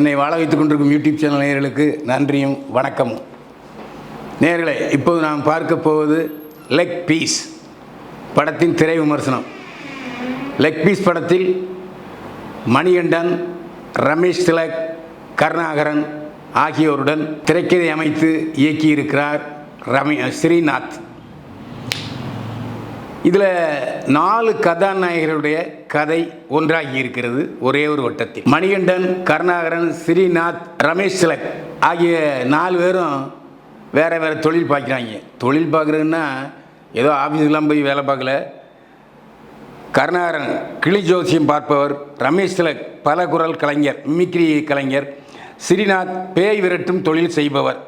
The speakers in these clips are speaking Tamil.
என்னை வாழ வைத்துக் கொண்டிருக்கும் யூடியூப் சேனல் நேயர்களுக்கு நன்றியும் வணக்கமும். நேயர்களே இப்போது நாம் பார்க்க போவது லெக் பீஸ் படத்தின் திரை விமர்சனம். லெக் பீஸ் படத்தில் மணிகண்டன் ரமேஷ் திலக் கருணாகரன் ஆகியோருடன் திரைக்கதை அமைத்து இயக்கியிருக்கிறார் ரமே ஸ்ரீநாத். இதில் நாலு கதாநாயகருடைய கதை ஒன்றாகி இருக்கிறது ஒரே ஒரு வட்டத்தில். மணிகண்டன் கருணாகரன் ஸ்ரீநாத் ரமேஷ் திலக் ஆகிய நாலு பேரும் வேறு வேறு தொழில் பார்க்குறாங்க தொழில் பார்க்குறதுன்னா ஏதோ ஆஃபீஸ்க்கெலாம் போய் வேலை பார்க்கல. கருணாகரன் கிளி ஜோசியம் பார்ப்பவர் ரமேஷ் திலக் பல குரல் கலைஞர் மிமிக்ரி கலைஞர் ஸ்ரீநாத் பேய் விரட்டும் தொழில் செய்பவர்.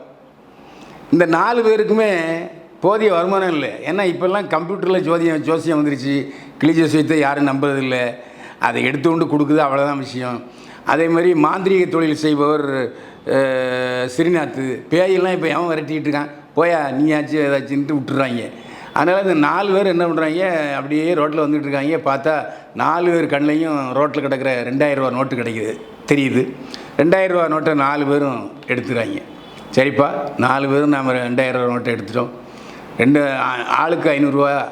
இந்த நாலு பேருக்குமே போதிய வருமானம் இல்லை. ஏன்னா இப்போல்லாம் கம்ப்யூட்டரில் ஜோதியம் ஜோசியம் வந்துருச்சு. கிளி ஜோசியத்தை யாரும் நம்புறதில்லை. அதை எடுத்து கொண்டு கொடுக்குது அவ்வளோதான் விஷயம். அதே மாதிரி மாந்திரீக தொழில் செய்பவர் ஸ்ரீநாத்து ஸ்ரீநாத் பேயெல்லாம் இப்போ எவன் விரட்டிக்கிட்டு இருக்கான்? போயா நீயாச்சும் ஏதாச்சுன்ட்டு விட்டுறாங்க. அதனால் இந்த நாலு பேர் என்ன பண்ணுறாங்க அப்படியே ரோட்டில் வந்துட்டு இருக்காங்க. பார்த்தா நாலு பேர் கண்ணையும் ரோட்டில் கிடக்கிற ரெண்டாயிரரூபா நோட்டு கிடைக்குது. தெரியுது. ரெண்டாயிரம் ரூபா நோட்டை நாலு பேரும் எடுத்துக்கிறாங்க. சரிப்பா நாலு பேரும் நாம் ரெண்டாயிரம் ரூபா நோட்டை எடுத்துட்டோம். ரெண்டு ஆளுக்கு ஐநூறுரூவா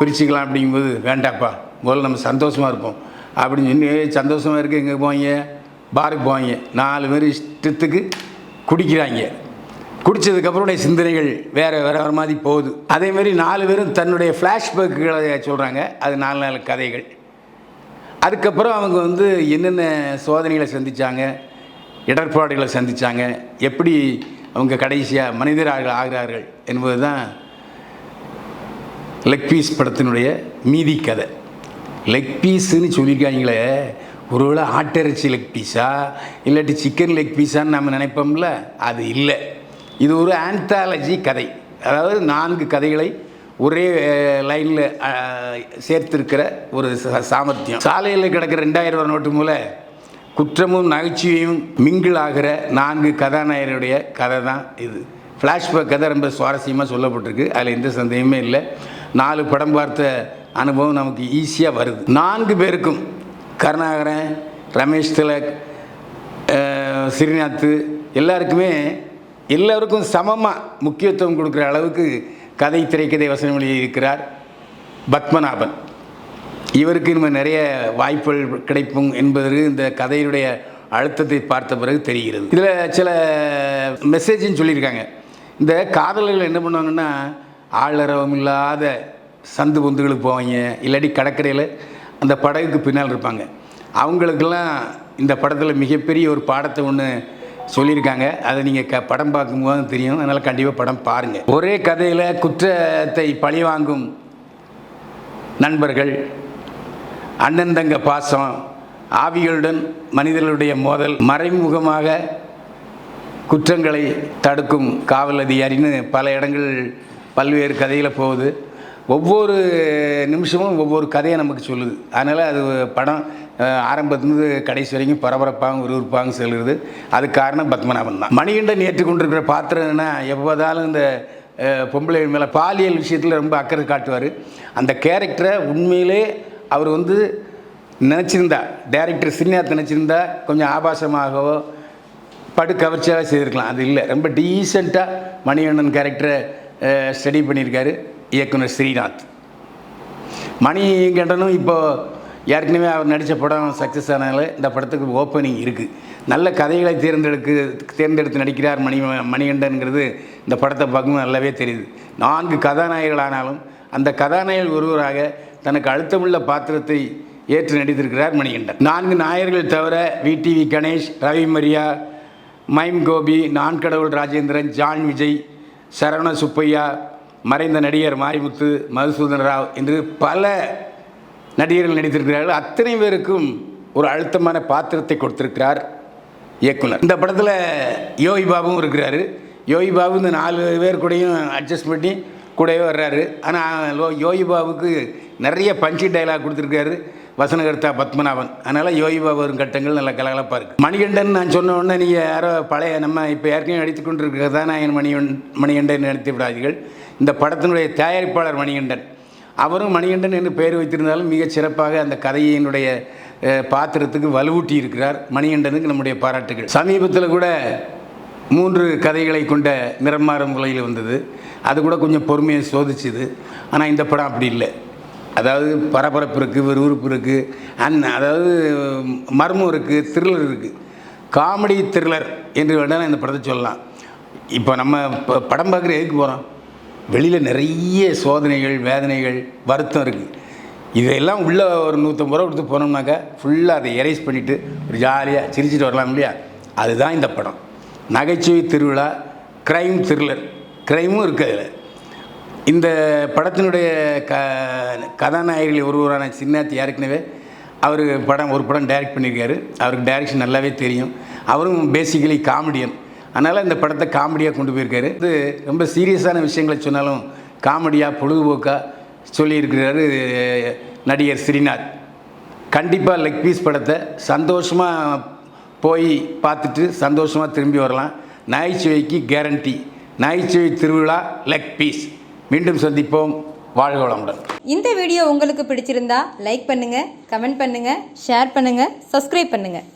பிரிச்சுக்கலாம் அப்படிங்கும்போது வேண்டாப்பா. முதல்ல நம்ம சந்தோஷமாக இருப்போம். அப்படின்னு சொல்லி சந்தோஷமாக இருக்க எங்கே போவாங்க? பாருக்கு போவாங்க. நாலு பேர் இஷ்டத்துக்கு குடிக்கிறாங்க. குடித்ததுக்கப்புறம் உடைய சிந்தனைகள் வேறு வேறு வேறு மாதிரி போகுது. அதே மாதிரி நாலு பேரும் தன்னுடைய ஃப்ளாஷ்பேக்குகளை சொல்கிறாங்க அது நாலு நாலு கதைகள். அதுக்கப்புறம் அவங்க வந்து என்னென்ன சோதனைகளை சந்தித்தாங்க இடர்பாடுகளை சந்தித்தாங்க எப்படி அவங்க கடைசியாக மனிதராக ஆகிறார்கள் என்பது தான் லெக் பீஸ் படத்தினுடைய மீதி கதை. லெக் பீஸுன்னு சொல்லியிருக்காங்களே ஒருவேளை ஆட்டிறைச்சி லெக் பீஸா இல்லாட்டி சிக்கன் லெக் பீஸான்னு நம்ம நினைப்போம்ல? அது இல்லை. இது ஒரு ஆந்தாலஜி கதை. அதாவது நான்கு கதைகளை ஒரே லைனில் சேர்த்திருக்கிற ஒரு சாமர்த்தியம். சாலையில் கிடக்கிற ரெண்டாயிரம் ரூபா நோட்டு மூல குற்றமும் நகைச்சுவையும் மிங்கிள் ஆகிற நான்கு கதாநாயகருடைய கதை தான் இது. ஃப்ளாஷ்பேக் கதை ரொம்ப சுவாரஸ்யமாக சொல்லப்பட்டிருக்கு. அதில் எந்த சந்தேகமே இல்லை. நாலு படம் பார்த்த அனுபவம் நமக்கு ஈஸியாக வருது. நான்கு பேருக்கும் கருணாகரன் ரமேஷ் திலக் அஹ், ஸ்ரீநாத் எல்லாருக்குமே எல்லோருக்கும் சமமாக முக்கியத்துவம் கொடுக்குற அளவுக்கு கதை திரைக்கதை வசனம் எழுதியிருக்கிறார் பத்மநாபன். இவருக்கு நம்ம நிறைய வாய்ப்புகள் கிடைக்கும் என்பது இந்த கதையினுடைய அழுத்தத்தை பார்த்த பிறகு தெரிகிறது. இதில் சில மெசேஜுன்னு சொல்லியிருக்காங்க. இந்த காதலர்கள் என்ன பண்ணுவாங்கன்னா ஆளரவம் இல்லாத சந்து பொந்துகளுக்கு போவாங்க இல்லாட்டி கடற்கரையில் அந்த படகுக்கு பின்னால் இருப்பாங்க. அவங்களுக்கெல்லாம் இந்த படத்தில் மிகப்பெரிய ஒரு பாடத்தை ஒன்று சொல்லியிருக்காங்க. அதை நீங்கள் க படம் பார்க்கும்போது தெரியும். அதனால் கண்டிப்பாக படம் பாருங்கள் ஒரே கதையில் குற்றத்தை பழிவாங்கும் நண்பர்கள் அண்ணன் தங்க பாசம் ஆவிகளுடன் மனிதர்களுடைய மோதல் மறைமுகமாக குற்றங்களை தடுக்கும் காவல் அதிகாரின்னு பல இடங்கள் பல்வேறு கதையில் போகுது. ஒவ்வொரு நிமிஷமும் ஒவ்வொரு கதையை நமக்கு சொல்லுது. அதனால் அது படம் ஆரம்பத்துலேருந்து கடைசி வரைக்கும் பரபரப்பாகவும் விறுவிறுப்பாகவும் செல்கிறது. அதுக்கு காரணம் பத்மநாபன் தான். மணிகண்டன் ஏற்றுக்கொண்டிருக்கிற பாத்திரம்னா எப்போதாலும் இந்த பொம்பளை மேலே பாலியல் விஷயத்தில் ரொம்ப அக்கறை காட்டுவார். அந்த கேரக்டரை உண்மையிலே அவர் வந்து நினச்சிருந்தா டைரக்டர் ஸ்ரீநாத் நினச்சிருந்தா கொஞ்சம் ஆபாசமாகவோ படு கவர்ச்சியாக செய்திருக்கலாம். அது இல்லை. ரொம்ப டீசெண்டாக மணிகண்டன் கேரக்டரை ஸ்டடி பண்ணியிருக்காரு இயக்குனர் ஸ்ரீநாத். மணிகண்டனும் இப்போது ஏற்கனவே அவர் நடித்த படம் சக்ஸஸ் ஆனால இந்த படத்துக்கு ஓப்பனிங் இருக்குது நல்ல கதைகளை தேர்ந்தெடுக்கு தேர்ந்தெடுத்து நடிக்கிறார் மணி மணிகண்டன்கிறது இந்த படத்தை பார்க்கும்போது நல்லாவே தெரியுது. நான்கு கதாநாயகர்கள் ஆனாலும் அந்த கதாநாயகர் ஒருவராக தனக்கு அழுத்தமுள்ள பாத்திரத்தை ஏற்று நடித்திருக்கிறார் மணிகண்டன். நான்கு நாயர்கள் தவிர VTV Ganesh Ravi Mariya mime Gopi Naan Kadavul Rajendran John Vijay Saravana Subbaiah மறைந்த நடிகர் மாரிமுத்து மதுசூதன் ராவ் என்று பல நடிகர்கள் நடித்திருக்கிறார்கள். அத்தனை பேருக்கும் ஒரு அழுத்தமான பாத்திரத்தை கொடுத்திருக்கிறார் இயக்குனர். இந்த படத்தில் யோகி பாபுவும் இருக்கிறாரு. யோகி பாபு இந்த நாலு பேர் கூடயும் அட்ஜஸ்ட் பண்ணி கூடவே வர்றாரு. ஆனால் யோகி பாபுக்கு நிறைய பஞ்சு டைலாக் கொடுத்துருக்காரு வசனகர்த்தா பத்மநாபன். அதனால் யோகி பாபு வரும் கட்டங்கள் நல்லா கலகலப்பாக இருக்குது மணிகண்டன் நான் சொன்ன உடனே நீங்கள் யாரோ பழைய நம்ம இப்போ ஏற்கனவே நடித்து நான் என் மணிகண்டன் மணிகண்டன் நினைத்து விடாதீர்கள். இந்த படத்தினுடைய தயாரிப்பாளர் மணிகண்டன். அவரும் மணிகண்டன் என்று பெயர் வைத்திருந்தாலும் மிகச் சிறப்பாக அந்த கதையினுடைய பாத்திரத்துக்கு வலுவூட்டி இருக்கிறார் மணிகண்டனுக்கு நம்முடைய பாராட்டுகள். சமீபத்தில் கூட மூன்று கதைகளை கொண்ட நிறமாறும் முறையில் வந்தது. அது கூட கொஞ்சம் பொறுமையை சோதிச்சுது. ஆனால் இந்த படம் அப்படி இல்லை. அதாவது பரபரப்பு இருக்குது விறுவிறுப்பு இருக்குது அந் அதாவது மர்மம் இருக்குது த்ரில்லர் இருக்குது காமெடி த்ரில்லர் என்று வேணால் இந்த படத்தை சொல்லலாம். இப்போ நம்ம இப்போ படம் பார்க்குற எதுக்கு போகிறோம் வெளியில் நிறைய சோதனைகள் வேதனைகள் வருத்தம் இருக்குது இதெல்லாம் உள்ளே ஒரு நூற்றம்பது ரூபா கொடுத்து போனோம்னாக்கா ஃபுல்லாக அதை எரேஸ் பண்ணிவிட்டு ஒரு ஜாலியாக சிரிச்சிட்டு வரலாம் இல்லையா? அதுதான் இந்த படம். நகைச்சுவை திருவிழா க்ரைம் த்ரில்லர் க்ரைமும் இருக்குது அதில். இந்த படத்தினுடைய க கதாநாயகர்கள் ஒருவரான சின்னாத்தி ஏற்கனவே அவர் படம் ஒரு படம் டைரக்ட் பண்ணியிருக்காரு. அவருக்கு டைரக்ஷன் நல்லாவே தெரியும். அவரும் பேசிக்கலி காமெடியன் அதனால் இந்த படத்தை காமெடியாக கொண்டு போயிருக்காரு. இது ரொம்ப சீரியஸான விஷயங்களை சொன்னாலும் காமெடியாக பொழுதுபோக்காக சொல்லியிருக்கிறாரு நடிகர் ஸ்ரீநாத் கண்டிப்பாக லெக் பீஸ் படத்தை சந்தோஷமாக போய் பார்த்துட்டு சந்தோஷமாக திரும்பி வரலாம். நாய்ச்சுவைக்கு கேரண்டி நாய்ச்சுவை திருவிழா லெக் பீஸ் மீண்டும் சந்திப்போம். வாழ்க வளமுடன். இந்த வீடியோ உங்களுக்கு பிடிச்சிருந்தா லைக் பண்ணுங்கள் கமெண்ட் பண்ணுங்கள் ஷேர் பண்ணுங்கள் சப்ஸ்கிரைப் பண்ணுங்கள்